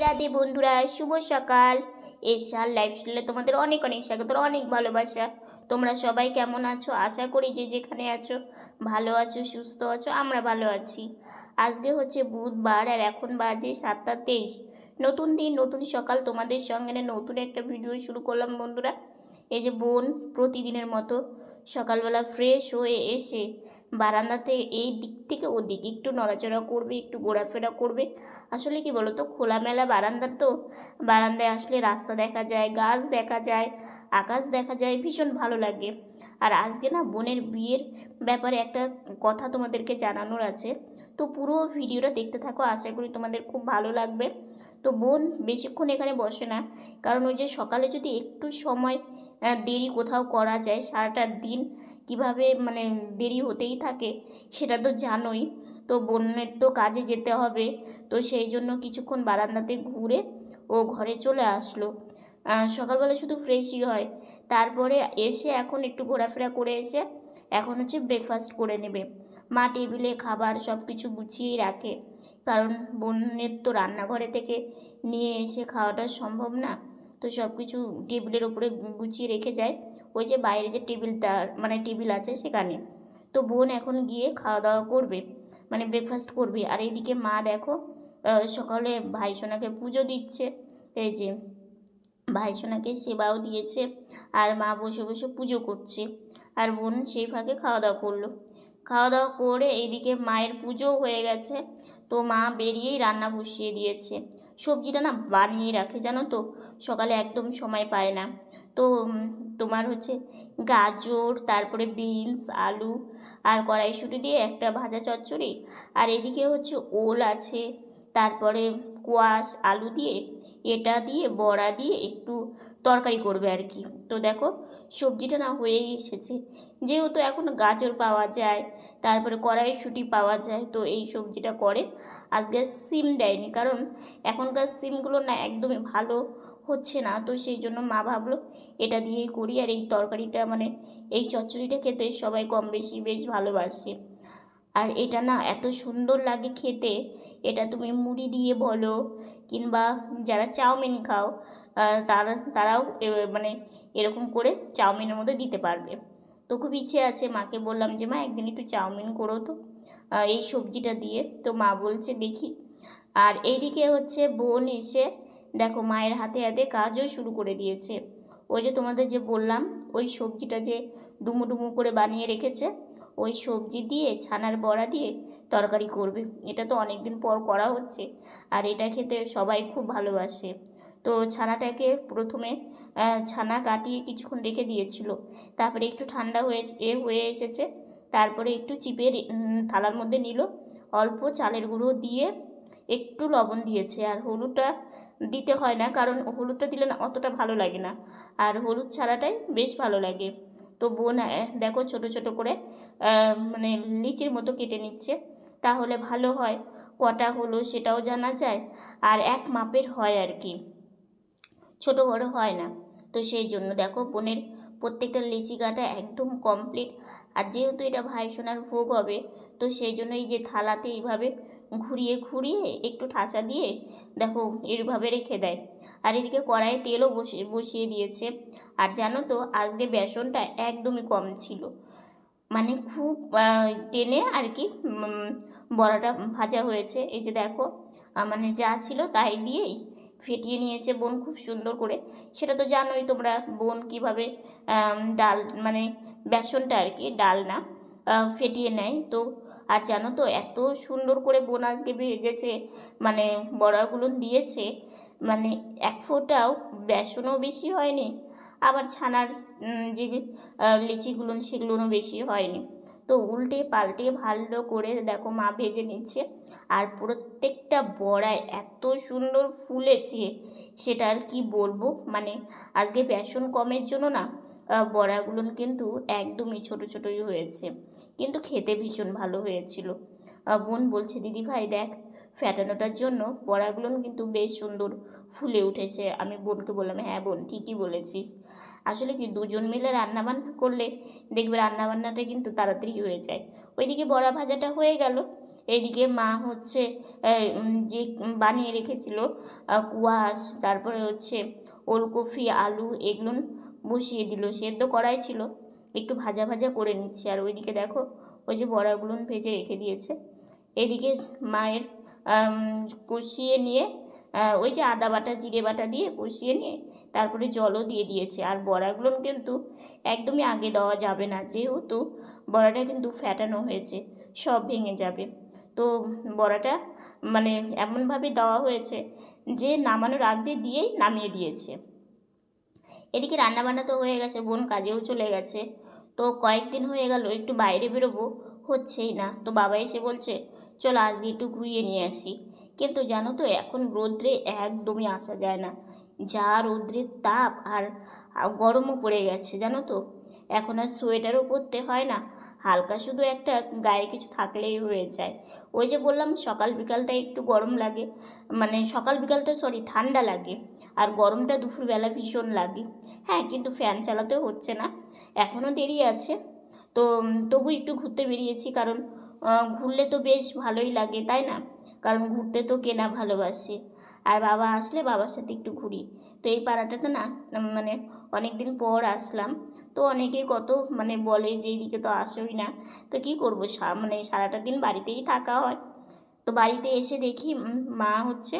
রাধে বন্ধুরা, শুভ সকাল। এশার লাইফস্টাইলে তোমাদের অনেক অনেক স্বাগত, অনেক ভালোবাসা। তোমরা সবাই কেমন আছো? আশা করি যে যেখানে আছো, ভালো আছো, সুস্থ আছো, আমরা ভালো আছি। আজকে হচ্ছে বুধবার আর এখন বাজে সাতটা তেইশ। নতুন দিন, নতুন সকাল। তোমাদের সঙ্গে নতুন একটা ভিডিও শুরু করলাম বন্ধুরা। এই যে বোন প্রতিদিনের মতো সকালবেলা ফ্রেশ হয়ে এসে বারান্দাতে এই দিক থেকে ও দিক, একটু নড়াচড়া করবে, একটু ঘোরাফেরা করবে। আসলে কি বলো তো খোলামেলা বারান্দার তো। বারান্দায় আসলে রাস্তা দেখা যায়, গাছ দেখা যায়, আকাশ দেখা যায়, ভীষণ ভালো লাগে। আর আজকে না বোনের বিয়ের ব্যাপারে একটা কথা তোমাদেরকে জানানোর আছে। তো পুরো ভিডিওটা দেখতে থাকো, আশা করি তোমাদের খুব ভালো লাগবে। তো বোন বেশিক্ষণ এখানে বসে না, কারণ ওই যে সকালে যদি একটু সময় দেরি কোথাও করা যায়, সারাটা দিন কীভাবে মানে দেরি হতেই থাকে সেটা তো জানোই। তো বোনের তো কাজে যেতে হবে। তো সেই জন্য কিছুক্ষণ বারান্দাতে ঘুরে ও ঘরে চলে আসলো। সকালবেলা শুধু ফ্রেশই হয়। তারপরে এসে এখন একটু ঘোরাফেরা করে এসে এখন হচ্ছে ব্রেকফাস্ট করে নেবে। মা টেবিলে খাবার সব কিছু গুছিয়েই রাখে। কারণ বোনের তো রান্নাঘরে থেকে নিয়ে এসে খাওয়াটা সম্ভব না। তো সব কিছু টেবিলের ওপরে গুছিয়ে রেখে যায়। ওই যে বাইরে যে টেবিলটা মানে টেবিল আছে সেখানে। তো বোন এখন গিয়ে খাওয়া দাওয়া করবে মানে ব্রেকফাস্ট করবে। আর এইদিকে মা দেখো সকালে ভাই সোনাকে পুজো দিচ্ছে, এই যে ভাই সোনাকে সেবাও দিয়েছে, আর মা বসে বসে পুজো করছে। আর বোন সেই ফাঁকে খাওয়া দাওয়া করল। খাওয়া দাওয়া করে এইদিকে মায়ের পুজোও হয়ে গেছে। তো মা বেরিয়েই রান্না বসিয়ে দিয়েছে। সবজিটা না বানিয়ে রাখে, জানো তো? সকালে একদম সময় পায় না। তো তোমার হচ্ছে গাজর, তারপরে বিনস, আলু আর কড়াইশুঁটি দিয়ে একটা ভাজা চচ্চড়ি। আর এদিকে হচ্ছে ওল আছে, তারপরে কোয়াশ, আলু দিয়ে, এটা দিয়ে, বড়া দিয়ে একটু তরকারি করবে আর কি। তো দেখো, সবজিটা না হয়েই এসেছে। যেহেতু এখন গাজর পাওয়া যায়, তারপরে কড়াইশুঁটি পাওয়া যায়, তো এই সবজিটা করে। আজকে সিম দেয়নি, কারণ এখনকার সিমগুলো না একদমই ভালো হচ্ছে না। তো সেই জন্য মা ভাবলো, এটা দিয়েই করি। আর এই তরকারিটা মানে এই চচ্চড়িটা খেতে সবাই কম বেশি বেশ ভালোবাসে। আর এটা না এত সুন্দর লাগে খেতে, এটা তুমি মুড়ি দিয়ে বলো কিংবা যারা চাউমিন খাও তারা, তারাও মানে এরকম করে চাউমিনের মধ্যে দিতে পারবে। তো খুব ইচ্ছে আছে মাকে বললাম যে, মা, একদিন একটু চাউমিন করো তো। এই সবজিটা দিয়ে। তো মা বলছে, দেখি। আর এইদিকে হচ্ছে বোন এসে দেখো, মায়ের হাতে হাতে কাজও শুরু করে দিয়েছে। ওই যে তোমাদের যে বললাম, ওই সবজিটা যে ডুমু ডুমু করে বানিয়ে রেখেছে, ওই সবজি দিয়ে, ছানার বড়া দিয়ে তরকারি করবে। এটা তো অনেক দিন পর করা হচ্ছে, আর এটা খেতে সবাই খুব ভালোবাসে। তো ছানাটাকে প্রথমে ছানা কাটিয়ে কিছুক্ষণ রেখে দিয়েছিল। তারপরে একটু ঠান্ডা হয়ে, এ হয়ে এসেছে। তারপরে একটু চিপে থালার মধ্যে নিল। অল্প চালের গুঁড়ো দিয়ে একটু লবণ দিয়েছে, আর হলুদটা দিতে হয় না, কারণ হলুদটা দিলে না অতটা ভালো লাগে না। আর হলুদ ছাড়াটাই বেশ ভালো লাগে। তো বোন দেখো ছোট ছোট করে মানে লিচির মতো কেটে নিচ্ছে, তাহলে ভালো হয়। কটা হলো সেটাও জানা যায়, আর এক মাপের হয় আর কি। ছোট বড় হয় না। তো সেই জন্য দেখো বোনের প্রত্যেকটা লিচি গাটা একদম কমপ্লিট আর যেহেতু এটা ভাই সোনার ভোগ হবে, তো সেই জন্য এই যে থালাতে এইভাবে ঘুরিয়ে ঘুরিয়ে একটু ঠাসা দিয়ে দেখো এইভাবে রেখে দেয়। আর এদিকে কড়াইয়ে তেলও বসিয়ে বসিয়ে দিয়েছে। আর জানো তো, আজকে বেসনটা একদমই কম ছিল। মানে খুব টেনে আর কি বড়াটা ভাজা হয়েছে। এই যে দেখো মানে যা ছিল তাই দিয়েই ফেটিয়ে নিয়েছে বোন খুব সুন্দর করে। সেটা তো জানোই তোমরা, বোন কীভাবে ডাল মানে বেসনটা আর কি, ডাল না ফেটিয়ে নেয়। তো আর জানো তো, এত সুন্দর করে বোন আজকে ভেজেছে মানে বড়াগুলো দিয়েছে মানে এক ফোঁটাও বেসনও বেশি হয়নি, আবার ছানার যে লিচিগুলো সেগুলোও বেশি হয়নি। তো উল্টে পাল্টে ভালো করে দেখো মা ভেজে নিচ্ছে, আর প্রত্যেকটা বড়ায় এত সুন্দর ফুলেছে, সেটা আর কি বলব মানে আজকে বেসন কমের জন্য না বড়াগুলো কিন্তু একদমই ছোট ছোটই হয়েছে। কিন্তু খেতে ভীষণ ভালো হয়েছিল। বোন বলছে, দিদি ভাই, দেখ, ফ্যাটানোটার জন্য বড়াগুলো কিন্তু বেশ সুন্দর ফুলে উঠেছে। আমি বোনকে বললাম হ্যাঁ বোন, ঠিকই বলেছিস। আসলে কি দুজন মিলে রান্নাবান্না করলে দেখবে রান্নাবান্নাটা কিন্তু তাড়াতাড়ি হয়ে যায়। ওইদিকে বড়া ভাজাটা হয়ে গেল। এইদিকে মা হচ্ছে যে বানিয়ে রেখেছিল কুয়াশ, তারপরে হচ্ছে ওলকপি, আলু এগুলো বসিয়ে দিল। সেদ্ধ করাই ছিল। একটু ভাজা ভাজা করে নিচ্ছে। আর ওইদিকে দেখো, ওই যে বড়াগুলো ভেজে রেখে দিয়েছে। এদিকে মায়ের কষিয়ে নিয়ে ওই যে আদা বাটা, জিরে বাটা দিয়ে কষিয়ে নিয়ে তারপরে জলও দিয়ে দিয়েছে। আর বড়াগুলো কিন্তু একদমই আগে দেওয়া যাবে না। যেহেতু বড়াটা কিন্তু ফ্যাটানো হয়েছে, সব ভেঙে যাবে। তো বড়াটা মানে এমনভাবে দেওয়া হয়েছে যে নামানোর আগ দিয়ে দিয়েই নামিয়ে দিয়েছে। এদিকে রান্নাবান্না তো হয়ে গেছে, বোন কাজেও চলে গেছে। তো কয়েকদিন হয়ে গেল, একটু বাইরে বেরোবো, হচ্ছেই না। তো বাবা এসে বলছে, চলো আজকে একটু ঘুরিয়ে নিয়ে আসি। কিন্তু জানো তো, এখন রোদ্রে একদমই আসা যায় না। যা রৌদ্রের তাপ আর গরমও পড়ে গেছে, জানো তো। এখন আর সোয়েটারও পরতে হয় না, হালকা শুধু একটা গায়ে কিছু থাকলেই হয়ে যায়। ওই যে বললাম, সকাল বিকালটা একটু গরম লাগে মানে সকাল বিকালটা সরি ঠান্ডা লাগে। আর গরমটা দুপুরবেলা ভীষণ লাগে। হ্যাঁ কিন্তু ফ্যান চালাতেও হচ্ছে না। এখনও দেরি আছে। তো তবু একটু ঘুরতে বেরিয়েছি কারণ ঘুরলে তো বেশ ভালোই লাগে, তাই না? কারণ ঘুরতে তো কেনা ভালোবাসে। আর বাবা আসলে বাবার সাথে একটু ঘুরি। তো এই পাড়াটাতে না মানে অনেক দিন পর আসলাম। তো অনেকে কত মানে বলে যে, এইদিকে তো আসোই না। তো কী করব? মানে সারাটা দিন বাড়িতেই থাকা হয়। তো বাড়িতে এসে দেখি মা হচ্ছে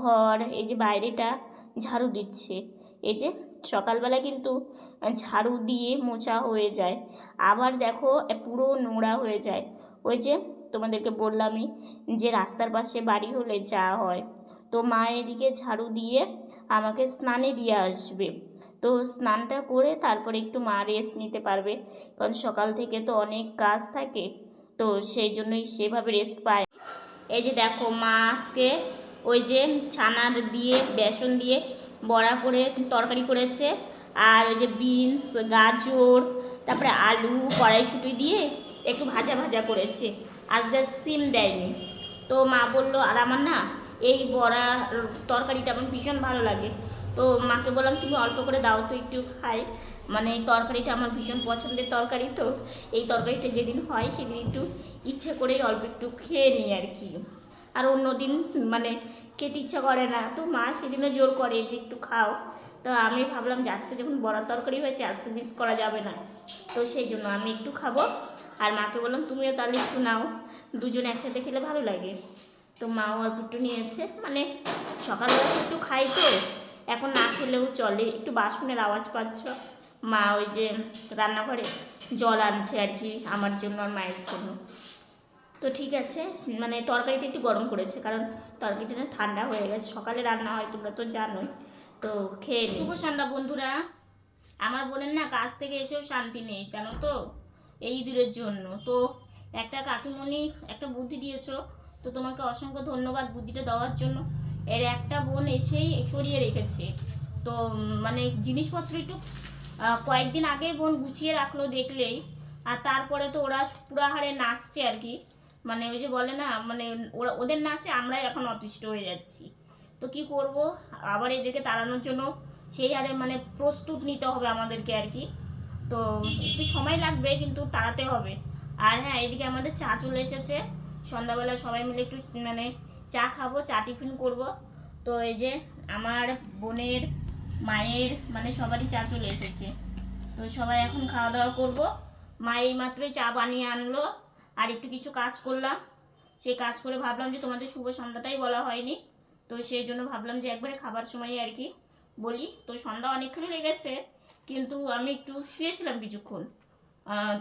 ঘর, এই যে বাইরেটা ঝাড়ু দিচ্ছে। এই যে সকালবেলা কিন্তু ঝাড়ু দিয়ে মোছা হয়ে যায়। আবার দেখো পুরো নোংরা হয়ে যায়। ওই যে তোমাদেরকে বললামই যে রাস্তার পাশে বাড়ি হলে যা হয়। তো মা এদিকে ঝাড়ু দিয়ে আমাকে স্নানে দিয়ে আসবে। তো স্নানটা করে তারপরে একটু মা রেস্ট নিতে পারবে। কারণ সকাল থেকে তো অনেক কাজ থাকে। তো সেই জন্যই সেভাবে রেস্ট পায়। এই যে দেখো, মা আজকে ওই যে ছানার দিয়ে, বেসন দিয়ে বড়া করে, তরকারি করেছে। আর ওই যে বিনস, গাজর, তারপরে আলু, কড়াইশুঁটি দিয়ে একটু ভাজা ভাজা করেছে। আজকে সিম দেয়নি। তো মা বলল, আর আমার না এই বড়া তরকারিটা আমার ভীষণ ভালো লাগে। তো মাকে বললাম, তুমি অল্প করে দাও তো একটু খাই। মানে এই তরকারিটা আমার ভীষণ পছন্দের তরকারি তো। এই তরকারিটা যেদিন হয় সেদিন একটু ইচ্ছে করেই অল্প একটু খেয়ে নিই আর কি। আর অন্য দিন মানে খেতে ইচ্ছা করে না। তো মা সেদিনও জোর করে যে একটু খাও। তো আমি ভাবলাম যে আজকে যখন বড়ার তরকারি হয়েছে, আজকে মিস করা যাবে না। তো সেই জন্য আমি একটু খাব। আর মাকে বললাম, তুমিও তাহলে একটু নাও। দুজন একসাথে খেলে ভালো লাগে। তো মাও অল্প একটু নিয়েছে। মানে সকালবেলা একটু খাই তো। এখন না খেলেও চলে। একটু বাসনের আওয়াজ পাচ্ছ। মা ওই যে রান্নাঘরে জল আনছে আর কি, আমার জন্য আর মায়ের জন্য। তো ঠিক আছে মানে তরকারিটা একটু গরম করেছে, কারণ তরকারিটা না ঠান্ডা হয়ে গেছে। সকালে রান্না হয়, তোমরা তো জানোই। তো খেয়ে শুভ সন্ধ্যা বন্ধুরা। আমার বলেন না, কাজ থেকে এসেও শান্তি নেই, জানো তো? এই ইঁদুরের জন্য। তো একটা কাকিমণি, একটা বুদ্ধি দিয়েছ, তো তোমাকে অসংখ্য ধন্যবাদ বুদ্ধিটা দেওয়ার জন্য। এর একটা বোন এসেই সরিয়ে রেখেছে। তো মানে জিনিসপত্র একটু কয়েকদিন আগে বোন গুছিয়ে রাখল দেখলেই, আর তারপরে তো ওরা পুরা হারে নাচছে আর কি। মানে ওই যে বলে না মানে ওরা, ওদের নাচে আমরাই এখন অতিষ্ঠ হয়ে যাচ্ছি। তো কি করব? আবার এদেরকে তাড়ানোর জন্য সেই হারে মানে প্রস্তুত নিতে হবে আমাদেরকে আর কি। তো একটু সময় লাগবে, কিন্তু তাড়াতে হবে। আর হ্যাঁ এদিকে আমাদের চা চলে এসেছে। সন্ধ্যাবেলা সবাই মিলে একটু মানে চা খাব, চা টিফিন করব। তো এই যে আমার বোনের মায়ের মানে সবারই চা চলে এসেছে। তো সবাই এখন খাওয়া দাওয়া করব। মা এই মাত্রই চা বানিয়ে আনলো। আর একটু কিছু কাজ করলাম। সেই কাজ করে ভাবলাম যে তোমাদের শুভ সন্ধ্যাটাই বলা হয়নি। তো সেই জন্য ভাবলাম যে একবারে খাবার সময় আর কি বলি। তো সন্ধ্যা অনেকক্ষণই লেগেছে, কিন্তু আমি একটু শুয়েছিলাম কিছুক্ষণ।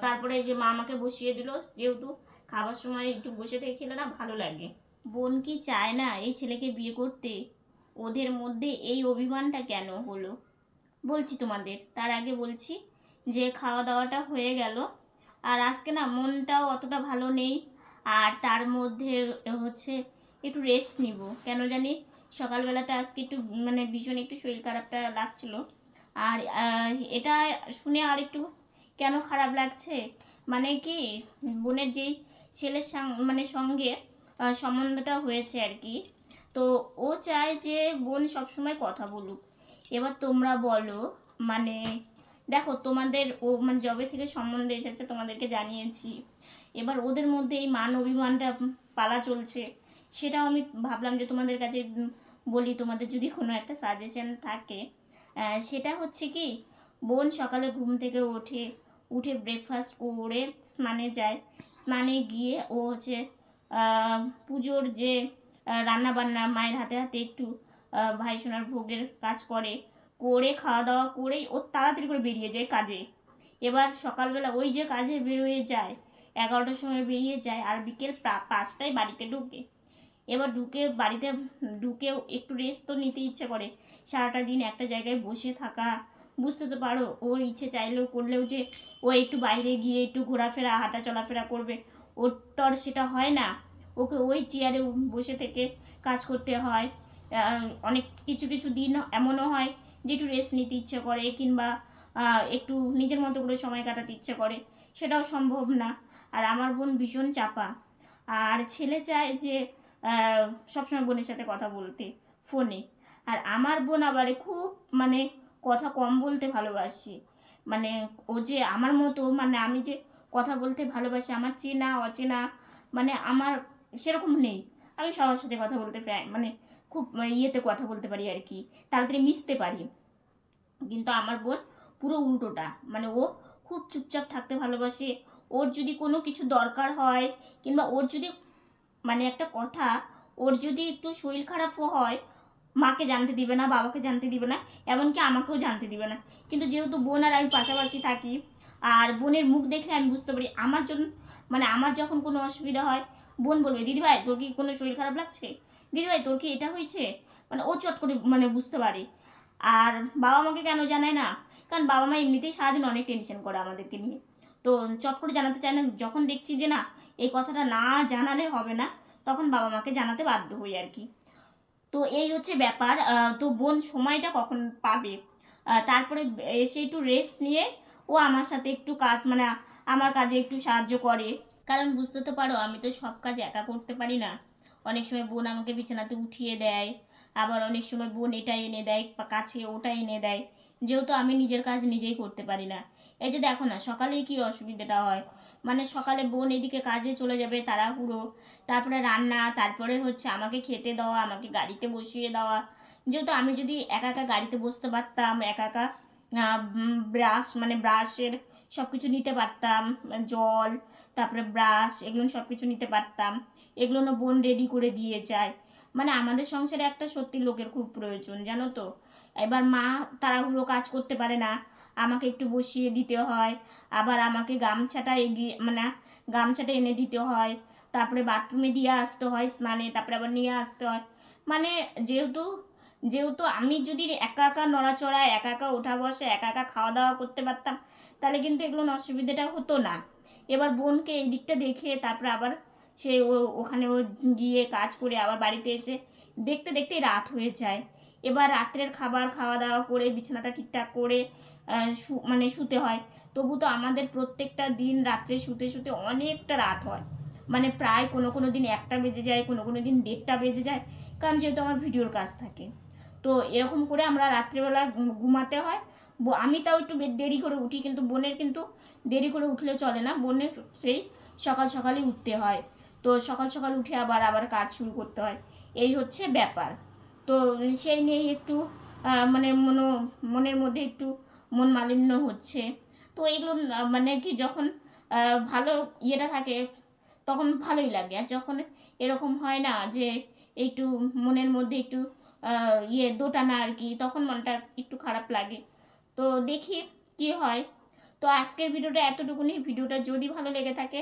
তারপরে যে মা আমাকে বসিয়ে দিল, যেহেতু খাবার সময় একটু বসে থেকে খেলে না ভালো লাগে। বোন কি চায় না এই ছেলেকে বিয়ে করতে? ওদের মধ্যে এই অভিমানটা কেন হলো? বলছি তোমাদের, তার আগে বলছি যে খাওয়া দাওয়াটা হয়ে গেল। আর আজকে না মনটাও অতটা ভালো নেই। আর তার মধ্যে হচ্ছে একটু রেস্ট নিব। কেন জানি সকালবেলাটা আজকে একটু মানে ভীষণ একটু শরীর খারাপটা লাগছিল। আর এটা শুনে আর একটু কেন খারাপ লাগছে? মানে কি বোনের যেই ছেলের মানে সঙ্গে সম্বন্ধটা হয়েছে আর কি। তো ও চায় যে বোন সবসময় কথা বলুক। এবার তোমরা বলো মানে দেখো তোমাদের ও মানে জবে থেকে সম্বন্ধে এসেছে তোমাদেরকে জানিয়েছি। এবার ওদের মধ্যে এই মান অভিমানটা পালা চলছে। সেটাও আমি ভাবলাম যে তোমাদের কাছে বলি তোমাদের যদি কোনো একটা সাজেশন থাকে। সেটা হচ্ছে কি বোন সকালে ঘুম থেকে ওঠে উঠে ব্রেকফাস্ট করে স্নানে যায়। স্নানে গিয়ে ও হচ্ছে পুজোর যে রান্না বান্না মায়ের হাতে হাতে একটু আহ, ভাই সোনার ভোগের কাজ করে। করে খাওয়া দাওয়া করেই ও তাড়াতাড়ি করে বেরিয়ে যায় কাজে। এবার সকালবেলা ওই যে কাজে বেরোয় যায়, এগারোটার সময় বেরিয়ে যায় আর বিকেল পাঁচটায় বাড়িতে ঢুকে। এবার ঢুকে, বাড়িতে ঢুকেও একটু রেস্ট তো নিতে ইচ্ছে করে। সারাটা দিন একটা জায়গায় বসে থাকা, বুঝতে তো পারো, ওর ইচ্ছে চাইলেও করলেও যে ও একটু বাইরে গিয়ে একটু ঘোরাফেরা হাঁটা চলাফেরা করবে, ওর তো আর সেটা হয় না। ওকে ওই চেয়ারে বসে থেকে কাজ করতে হয়। অনেক কিছু কিছু দিন এমনও হয় যে একটু রেস্ট নিতে ইচ্ছে করে, কিংবা একটু নিজের মতো করে সময় কাটাতে ইচ্ছে করে, সেটাও সম্ভব না। আর আমার বোন ভীষণ চাপা। আর ছেলে চায় যে সবসময় বোনের সাথে কথা বলতে, ফোনে। আর আমার বোন আবার খুব মানে কথা কম বলতে ভালোবাসে। মানে ও যে আমার মতো মানে আমি যে কথা বলতে ভালোবাসি, আমার চেনা, অচেনা মানে আমার সেরকম নেই। আমি সবার সাথে কথা বলতে প্রায় মানে খুব ইয়েতে কথা বলতে পারি আর কি, তাড়াতাড়ি মিশতে পারি। কিন্তু আমার বোন পুরো উল্টোটা মানে ও খুব চুপচাপ থাকতে ভালোবাসে। ওর যদি কোনো কিছু দরকার হয় কিংবা ওর যদি মানে একটা কথা, ওর যদি একটু শরীর খারাপও হয়, মাকে জানতে দিবে না, বাবাকে জানতে দিবে না, এমনকি আমাকেও জানতে দিবে না। কিন্তু যেহেতু বোন আর আমি পাশাপাশি থাকি, আর বোনের মুখ দেখলে আমি বুঝতে পারি, আমার জন্য মানে আমার যখন কোনো অসুবিধা হয়, বোন বলবে, দিদিভাই, তোর কি কোনো শরীর খারাপ লাগছে? দিদিভাই তোর কি এটা হয়েছে? মানে ও চট করে মানে বুঝতে পারে। আর বাবা মাকে কেন জানায় না? কারণ বাবা মা এমনিতেই সারাদিন অনেক টেনশন করে আমাদেরকে নিয়ে। তো চট করে জানাতে চায় না, যখন দেখছি যে না, এই কথাটা না জানালে হবে না, তখন বাবা মাকে জানাতে বাধ্য হই আর কি। তো এই হচ্ছে ব্যাপার। তো বোন সময়টা কখন পাবে? তারপরে এসে একটু রেস্ট নিয়ে ও আমার সাথে একটু কাজ মানে আমার কাজে একটু সাহায্য করে। কারণ বুঝতে তো পারো, আমি তো সব কাজ একা করতে পারি না। অনেক সময় বোন আমাকে বিছানাতে উঠিয়ে দেয়, আবার অনেক সময় বোন এটা এনে দেয় কাছে ওটা এনে দেয়। যেহেতু আমি নিজের কাজ নিজেই করতে পারি না। এই যে দেখো না, সকালেই কি অসুবিধাটা হয়? মানে সকালে বোন এদিকে কাজে চলে যাবে তাড়াহুড়ো, তারপরে রান্না, তারপরে হচ্ছে আমাকে খেতে দেওয়া, আমাকে গাড়িতে বসিয়ে দেওয়া। যেহেতু আমি যদি একা একা গাড়িতে বসতে পারতাম, একা একা ব্রাশ মানে ব্রাশের সব কিছু নিতে পারতাম, জল, তারপরে ব্রাশ, এগুলো সব কিছু নিতে পারতাম। এগুলো না বোন রেডি করে দিয়ে যায়। মানে আমাদের সংসারে একটা সত্যি লোকের খুব প্রয়োজন, জানো তো? এবার মা তাড়াহুড়ো কাজ করতে পারে না, আমাকে একটু বসিয়ে দিতে হয়, আবার আমাকে গামছাটা এগিয়ে মানে গামছাটা এনে দিতে হয়, তারপরে বাথরুমে দিয়ে আসতে হয় স্নানে, তারপরে আবার নিয়ে আসতে হয়। মানে যেহেতু যেহেতু আমি যদি একা একা নড়াচড়া একা একা ওঠা বসে, একা একা খাওয়া দাওয়া করতে পারতাম, তাহলে কিন্তু এগুলো অসুবিধাটা হতো না। এবার বোনকে এই দিকটা দেখে তারপরে আবার সে ও ওখানে ও গিয়ে কাজ করে আবার বাড়িতে এসে দেখতে দেখতেই রাত হয়ে যায়। এবার রাত্রের খাবার খাওয়া দাওয়া করে, বিছানাটা ঠিকঠাক করে মানে শুতে হয়। তবু তো আমাদের প্রত্যেকটা দিন রাত্রে শুতে শুতে অনেকটা রাত হয়। মানে প্রায় কোনো কোনো দিন একটা বেজে যায়, কোনো কোনো দিন দেড়টা বেজে যায়, কারণ যেহেতু আমার ভিডিওর কাজ থাকে। তো এরকম করে আমরা রাত্রেবেলা ঘুমাতে হয়। আমি তাও একটু দেরি করে উঠি, কিন্তু বোনের কিন্তু দেরি করে উঠলে চলে না। বোনের সেই সকাল সকালই উঠতে হয়। তো সকাল সকাল উঠে আবার আবার কাজ শুরু করতে হয়। এই হচ্ছে ব্যাপার। তো সেই নিয়েই একটু মানে মনো, মনের মধ্যে একটু মন মালিন্য হচ্ছে। তো এগুলো মানে কি যখন ভালো ইয়েটা থাকে, তখন ভালোই লাগে। আর যখন এরকম হয় না যে একটু মনের মধ্যে একটু ইয়ে দোটানা আর কি, তখন মনটা একটু খারাপ লাগে। তো দেখি কি হয়। তো আজকের ভিডিওটা এতটুকুনি। ভিডিওটা যদি ভালো লেগে থাকে